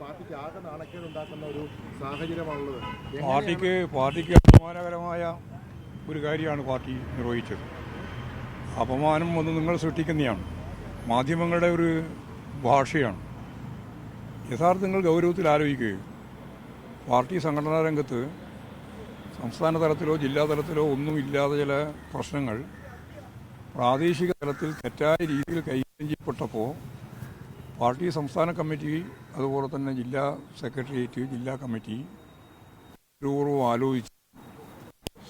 പാർട്ടിക്ക് ഒരു സാഹചര്യമാണുള്ളത്. പാർട്ടിക്ക് അപമാനകരമായ ഒരു കാര്യമാണ് പാർട്ടി നിർവഹിച്ചത്. അപമാനം ഒന്ന് നിങ്ങൾ സൃഷ്ടിക്കുന്നതാണ്. മാധ്യമങ്ങളുടെ ഒരു ഭാഷയാണ്. യഥാർത്ഥങ്ങൾ ഗൗരവത്തിൽ ആലോചിക്കുക പാർട്ടി സംഘടനാ രംഗത്ത് സംസ്ഥാന തലത്തിലോ ജില്ലാ തലത്തിലോ ഒന്നുമില്ലാതെ ചില പ്രശ്നങ്ങൾ പ്രാദേശിക തലത്തിൽ തെറ്റായ രീതിയിൽ കൈകാര്യം ചെയ്യപ്പെട്ടപ്പോൾ പാർട്ടി സംസ്ഥാന കമ്മിറ്റി അതുപോലെ തന്നെ ജില്ലാ സെക്രട്ടേറിയറ്റ് ജില്ലാ കമ്മിറ്റി പൂർവം ആലോചിച്ച്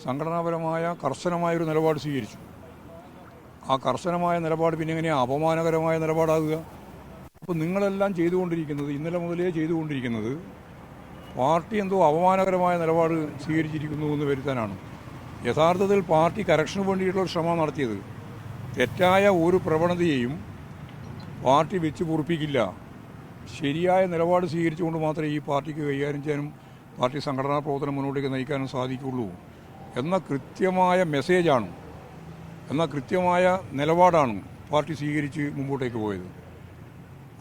സംഘടനാപരമായ കർശനമായൊരു നിലപാട് സ്വീകരിച്ചു. ആ കർശനമായ നിലപാട് പിന്നെ എങ്ങനെയാണ് അപമാനകരമായ നിലപാടാകുക. അപ്പോൾ നിങ്ങളെല്ലാം ചെയ്തുകൊണ്ടിരിക്കുന്നത് ഇന്നലെ മുതലേ ചെയ്തുകൊണ്ടിരിക്കുന്നത് പാർട്ടി എന്തോ അപമാനകരമായ നിലപാട് സ്വീകരിച്ചിരിക്കുന്നു എന്ന് വരുത്താനാണ്. യഥാർത്ഥത്തിൽ പാർട്ടി കറക്ഷന് വേണ്ടിയിട്ടുള്ള ശ്രമം നടത്തിയത്. തെറ്റായ ഒരു പ്രവണതയെയും പാർട്ടി വെച്ച് പൊറുപ്പിക്കില്ല. ശരിയായ നിലപാട് സ്വീകരിച്ചുകൊണ്ട് മാത്രമേ ഈ പാർട്ടിക്ക് കൈകാര്യം ചെയ്യാനും പാർട്ടി സംഘടനാ പ്രവർത്തനം മുന്നോട്ടേക്ക് നയിക്കാനും സാധിക്കുള്ളൂ എന്ന കൃത്യമായ മെസ്സേജാണ്. എന്ന കൃത്യമായ നിലപാടാണ് പാർട്ടി സ്വീകരിച്ച് മുമ്പോട്ടേക്ക് പോയത്.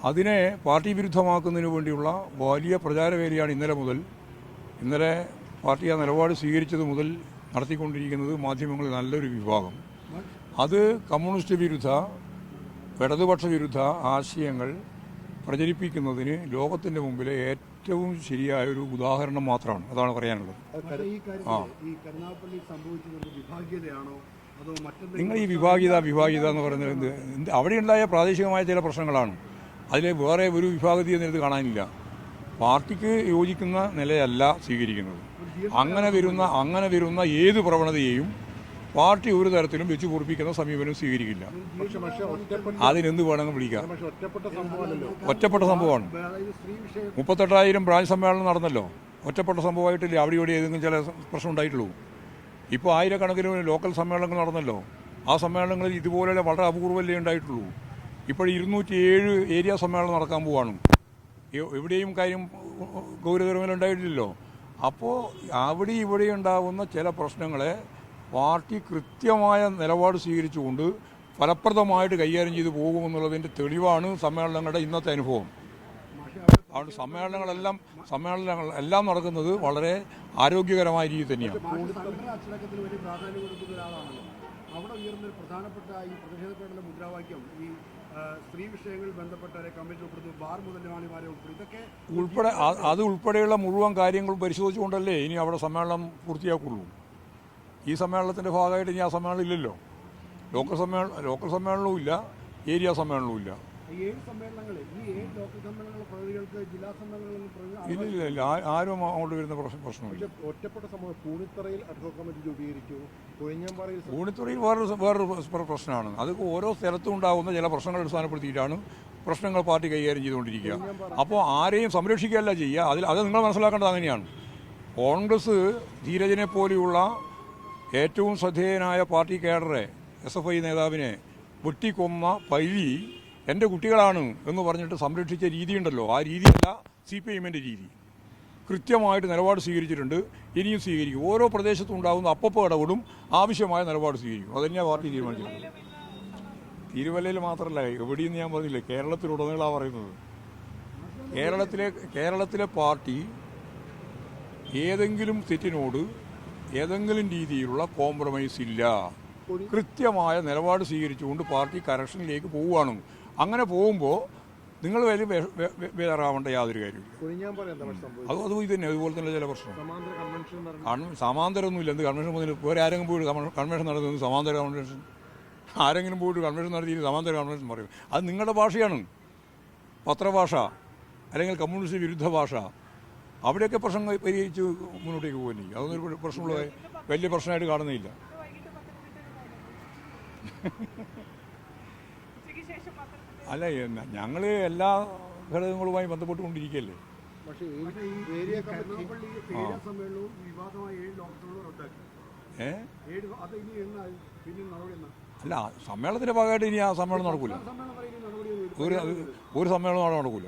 അതിനെ പാർട്ടി വിരുദ്ധമാക്കുന്നതിന് വേണ്ടിയുള്ള വലിയ പ്രചാരവേലയാണ് ഇന്നലെ മുതൽ. ഇന്നലെ പാർട്ടി ആ നിലപാട് സ്വീകരിച്ചത് മുതൽ നടത്തിക്കൊണ്ടിരിക്കുന്നത് മാധ്യമങ്ങളിൽ നല്ലൊരു വിഭാഗം. അത് കമ്മ്യൂണിസ്റ്റ് വിരുദ്ധ ഇടതുപക്ഷ വിരുദ്ധ ആശയങ്ങൾ പ്രചരിപ്പിക്കുന്നതിന് ലോകത്തിന്റെ മുമ്പിലെ ഏറ്റവും ശരിയായ ഒരു ഉദാഹരണം മാത്രമാണ്. അതാണ് പറയാനുള്ളത്. നിങ്ങൾ ഈ വിഭാഗീയത വിഭാഗീയത എന്ന് പറയുന്നത് എന്ത്? അവിടെ ഉണ്ടായ പ്രാദേശികമായ ചില പ്രശ്നങ്ങളാണ്. അതിൽ വേറെ ഒരു വിഭാഗീയത എന്നത് കാണാനില്ല. പാർട്ടിക്ക് യോജിക്കുന്ന നിലയല്ല സ്വീകരിക്കുന്നത്. അങ്ങനെ വരുന്ന അങ്ങനെ വരുന്ന ഏത് പ്രവണതയെയും പാർട്ടി ഒരു തരത്തിലും വെച്ചു പൊറിപ്പിക്കുന്ന സമീപനം സ്വീകരിക്കില്ല. അതിനെന്ത് വേണമെങ്കിൽ വിളിക്കാം. ഒറ്റപ്പെട്ട സംഭവമാണ്. മുപ്പത്തെട്ടായിരം ബ്രാഞ്ച് സമ്മേളനം നടന്നല്ലോ. ഒറ്റപ്പെട്ട സംഭവമായിട്ടില്ല? അവിടെ ഇവിടെ ഏതെങ്കിലും ചില പ്രശ്നം ഉണ്ടായിട്ടുള്ളൂ. ഇപ്പോൾ ആയിരക്കണക്കിന് ലോക്കൽ സമ്മേളനങ്ങൾ നടന്നല്ലോ. ആ സമ്മേളനങ്ങളിൽ ഇതുപോലെ വളരെ അപൂർവല്ലേ ഉണ്ടായിട്ടുള്ളൂ. ഇപ്പോൾ ഇരുന്നൂറ്റി ഏഴ് ഏരിയ സമ്മേളനം നടക്കാൻ പോവാണ്. എവിടെയും കാര്യം ഗൗരവകരമല്ല ഉണ്ടായിട്ടില്ലല്ലോ. അപ്പോൾ അവിടെ ഇവിടെ ഉണ്ടാകുന്ന ചില പ്രശ്നങ്ങളെ പാർട്ടി കൃത്യമായ നിലപാട് സ്വീകരിച്ചുകൊണ്ട് ഫലപ്രദമായിട്ട് കൈകാര്യം ചെയ്തു പോകുമെന്നുള്ളതിന്റെ തെളിവാണ് സമ്മേളനങ്ങളുടെ ഇന്നത്തെ അനുഭവം. അതുകൊണ്ട് സമ്മേളനങ്ങളെല്ലാം സമ്മേളനങ്ങൾ എല്ലാം നടക്കുന്നത് വളരെ ആരോഗ്യകരമായ രീതി തന്നെയാണ്. അവിടെ പ്രധാനപ്പെട്ട ഈ മുദ്രാവാക്യം ഈ സ്ത്രീ വിഷയങ്ങളിൽ ബന്ധപ്പെട്ടവരെ കമ്മിറ്റി ഉൾപ്പെടുത്തുന്നു ബാർ മുതലാളിമാരെ ഉൾപ്പെടുത്തും ഇതൊക്കെ ഉൾപ്പെടെ അത് ഉൾപ്പെടെയുള്ള മുഴുവൻ കാര്യങ്ങളും പരിശോധിച്ചുകൊണ്ടല്ലേ ഇനി അവിടെ സമ്മേളനം പൂർത്തിയാക്കുള്ളൂ. ഈ സമ്മേളനത്തിന്റെ ഭാഗമായിട്ട് ഇനി ആ സമ്മേളനം ഇല്ലല്ലോ. ലോക്കൽ സമ്മേളനം ലോക്കൽ സമ്മേളനവും ഇല്ല ഏരിയ സമ്മേളനവും ഇല്ല. ഇല്ല ഇല്ല ഇല്ല. ആരും അങ്ങോട്ട് വരുന്ന പ്രശ്നം പ്രശ്നമില്ല. ഒറ്റപ്പെട്ട പൂണിത്തറയിൽ കമ്മിറ്റി രൂപീകരിച്ചു വേറൊരു വേറൊരു പ്രശ്നമാണ്. അത് ഓരോ സ്ഥലത്തും ഉണ്ടാകുന്ന ചില പ്രശ്നങ്ങൾ അടിസ്ഥാനപ്പെടുത്തിയിട്ടാണ് പ്രശ്നങ്ങൾ പാർട്ടി കൈകാര്യം ചെയ്തുകൊണ്ടിരിക്കുക. അപ്പോൾ ആരെയും സംരക്ഷിക്കുകയല്ല ചെയ്യുക. അതിൽ അത് നിങ്ങൾ മനസ്സിലാക്കേണ്ടത് അങ്ങനെയാണ്. കോൺഗ്രസ് ധീരജനെ പോലെയുള്ള ഏറ്റവും ശ്രദ്ധേയനായ പാർട്ടി കേഡറെ എസ് എഫ് ഐ നേതാവിനെ വെട്ടിക്കൊന്ന പഴി എന്റെ കുട്ടികളാണ് എന്ന് പറഞ്ഞിട്ട് സംരക്ഷിച്ച രീതിയുണ്ടല്ലോ. ആ രീതിയല്ല സി പി എമ്മിന്റെ രീതി. കൃത്യമായിട്ട് നിലപാട് സ്വീകരിച്ചിട്ടുണ്ട്. ഇനിയും സ്വീകരിക്കും. ഓരോ പ്രദേശത്തും ഉണ്ടാകുന്ന അപ്പപ്പോൾ ഇടപെടും. ആവശ്യമായ നിലപാട് സ്വീകരിക്കും. അതന്നെയാണ് പാർട്ടി തീരുമാനിച്ചിട്ടുള്ളത് തിരുവല്ലയിൽ മാത്രമല്ല എവിടെയെന്ന് ഞാൻ പറഞ്ഞില്ലേ കേരളത്തിലുടനീളാണ് പറയുന്നത്. കേരളത്തിലെ കേരളത്തിലെ പാർട്ടി ഏതെങ്കിലും തെറ്റിനോട് ഏതെങ്കിലും രീതിയിലുള്ള കോംപ്രമൈസ് ഇല്ല. കൃത്യമായ നിലപാട് സ്വീകരിച്ചുകൊണ്ട് പാർട്ടി കറക്ഷനിലേക്ക് പോവുകയാണ്. അങ്ങനെ പോകുമ്പോൾ നിങ്ങൾ വലിയ വേറാവേണ്ട യാതൊരു കാര്യമില്ല അതും അതും ഇത് തന്നെ അതുപോലെ തന്നെ ചില പ്രശ്നം. സമാന്തരമൊന്നുമില്ല. എന്ത് കൺവെൻഷൻ മുതൽ വേറെ ആരെങ്കിലും പോയിട്ട് കൺവെൻഷൻ- കൺവെൻഷൻ നടത്തുന്നത് സമാന്തര കൺവെൻഷൻ ആരെങ്കിലും പോയിട്ട് കൺവെൻഷൻ നടത്തിയിട്ട് സമാന്തര കൺവെൻഷൻ പറയും. അത് നിങ്ങളുടെ ഭാഷയാണ്. പത്രഭാഷ. അല്ലെങ്കിൽ കമ്മ്യൂണിസ്റ്റ് വിരുദ്ധ ഭാഷ. അവിടെയൊക്കെ പ്രശ്നം പരിഹരിച്ച് മുന്നോട്ടേക്ക് പോകുന്നില്ല അതൊന്നും ഒരു പ്രശ്നമുള്ള വലിയ പ്രശ്നമായിട്ട് കാണുന്നില്ല. അല്ല ഞങ്ങൾ എല്ലാ ഘടകങ്ങളുമായി ബന്ധപ്പെട്ടുകൊണ്ടിരിക്കുകയല്ലേ ഏ? അല്ല സമ്മേളനത്തിന്റെ ഭാഗമായിട്ട് ഇനി ആ സമ്മേളനം നടക്കൂല. ഒരു ഒരു സമ്മേളനം അവിടെ നടക്കൂല.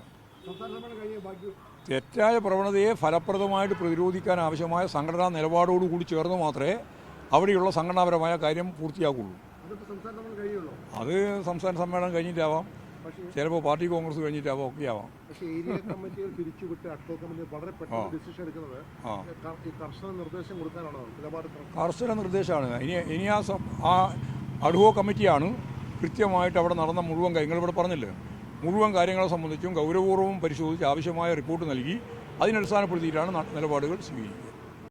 തെറ്റായ പ്രവണതയെ ഫലപ്രദമായിട്ട് പ്രതിരോധിക്കാൻ ആവശ്യമായ സംഘടനാ നിലപാടോടുകൂടി ചേർന്ന് മാത്രമേ അവിടെയുള്ള സംഘടനാപരമായ കാര്യം പൂർത്തിയാക്കുള്ളൂ. അത് സംസ്ഥാന സമ്മേളനം കഴിഞ്ഞിട്ടാവാം. ചിലപ്പോൾ പാർട്ടി കോൺഗ്രസ് കഴിഞ്ഞിട്ടാവാം ഒക്കെ ആവാം പക്ഷേ ഏരിയ കമ്മിറ്റികൾ പിരിച്ചുവിട്ട് അഡ്കോ കമ്മിറ്റി വളരെ പെട്ടെന്ന് ഡിസിഷൻ എടുക്കുന്നത് ആ. ക- ഈ കർശന നിർദ്ദേശം കൊടുക്കാനാണോ നിലപാട് കർശനം? കർശന നിർദ്ദേശമാണ്. ഇനി ഇനി ആ ആ അഡ്ഹോ കമ്മിറ്റിയാണ് കൃത്യമായിട്ട് അവിടെ നടന്ന മുഴുവൻ കാര്യങ്ങൾ ഇവിടെ പറഞ്ഞില്ലേ? മുഴുവൻ കാര്യങ്ങളെ സംബന്ധിച്ചും ഗൗരവപൂർവം പരിശോധിച്ച് ആവശ്യമായ റിപ്പോർട്ട് നൽകി അതിനടിസ്ഥാനപ്പെടുത്തിയിട്ടാണ് നിലപാടുകൾ സ്വീകരിക്കുക.